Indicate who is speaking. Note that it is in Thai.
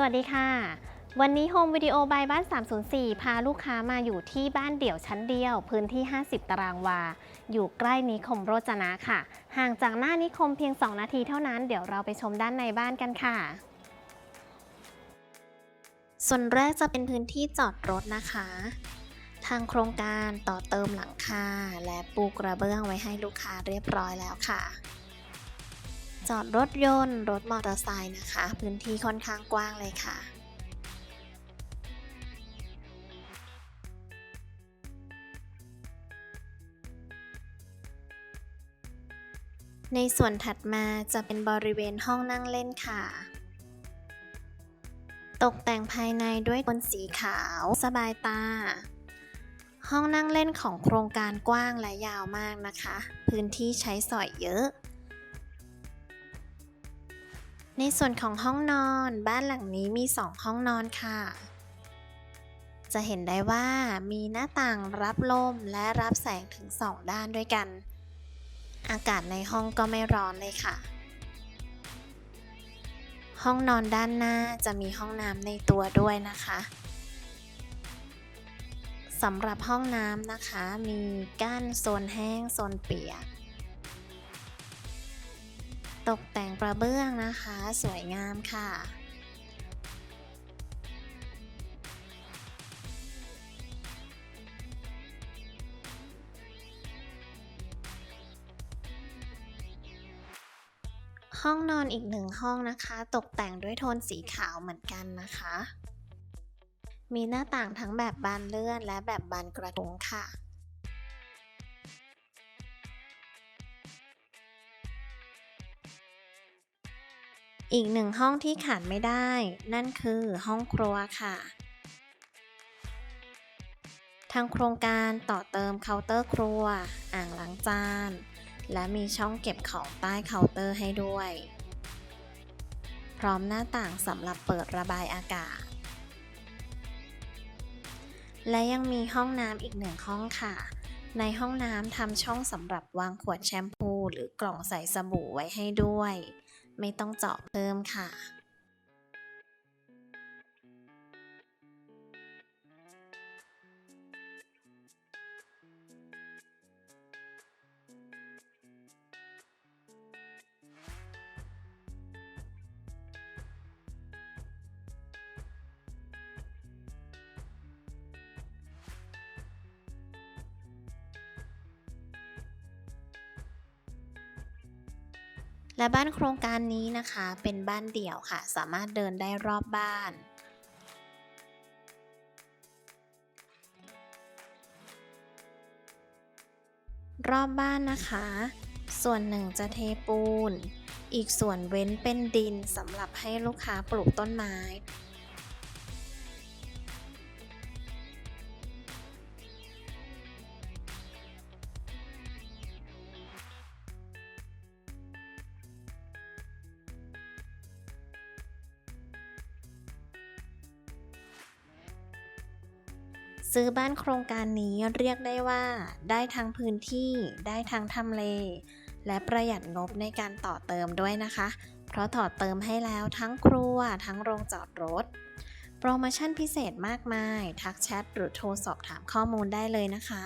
Speaker 1: สวัสดีค่ะ วันนี้ Home Video by บ้าน 304 พาลูกค้ามาอยู่ที่บ้านเดี่ยวชั้นเดียว พื้นที่ 50 ตารางวา อยู่ใกล้นิคมโรจนะค่ะ ห่างจากหน้านิคมเพียง 2 นาทีเท่านั้น เดี๋ยวเราไปชมด้านในบ้านกันค่ะ ส่วนแรกจะเป็นพื้นที่จอดรถนะคะ ทางโครงการต่อเติมหลังคาและปูกระเบื้องไว้ให้ลูกค้าเรียบร้อยแล้วค่ะ จอดรถยนต์ รถมอเตอร์ไซค์นะคะ พื้นที่ค่อนข้างกว้างเลยค่ะในส่วนถัดมาจะเป็นบริเวณห้องนั่งเล่นค่ะ ตกแต่งภายในด้วยโทนสีขาว สบายตา ห้องนั่งเล่นของโครงการกว้างและยาวมากนะคะ พื้นที่ใช้สอยเยอะ ในส่วนของห้องนอนบ้านหลังนี้มี 2 ห้องนอนค่ะ จะเห็นได้ว่ามีหน้าต่างรับลมและรับแสงถึง 2 ด้านด้วยกัน อากาศในห้องก็ไม่ร้อนเลยค่ะ ห้องนอนด้านหน้าจะมีห้องน้ำในตัวด้วยนะคะสำหรับห้องน้ำนะคะ มีกั้นโซนแห้งโซนเปียก ตกแต่งกระเบื้องนะคะ สวยงามค่ะห้องนอนอีกหนึ่งห้องนะคะ ตกแต่งด้วยโทนสีขาวเหมือนกันนะคะ มีหน้าต่างทั้งแบบบานเลื่อนและแบบบานกระทุงค่ะ อีกหนึ่งห้องที่ขาดไม่ได้ นั่นคือห้องครัวค่ะ ทางโครงการต่อเติมเคาน์เตอร์ครัว อ่างล้างจาน และมีช่องเก็บของใต้เคาน์เตอร์ให้ด้วย พร้อมหน้าต่างสำหรับเปิดระบายอากาศ และยังมีห้องน้ำอีกหนึ่งห้องค่ะ ในห้องน้ำทำช่องสำหรับวางขวดแชมพูหรือกล่องใส่สบู่ไว้ให้ด้วย ไม่ต้องเจาะเพิ่มค่ะ และบ้านโครงการนี้นะคะเป็นบ้านเดี่ยวค่ะ สามารถเดินได้รอบบ้าน รอบบ้านนะคะ ส่วนหนึ่งจะเทปูน อีกส่วนเว้นเป็นดินสำหรับให้ลูกค้าปลูกต้นไม้ ซื้อบ้านโครงการนี้เรียกได้ว่า ได้ทั้งพื้นที่ได้ทั้งทำเล และประหยัดงบในการต่อเติมด้วยนะคะ เพราะต่อเติมให้แล้วทั้งครัวทั้งโรงจอดรถ โปรโมชั่นพิเศษมากมาย ทักแชทหรือโทรสอบถามข้อมูลได้เลยนะคะ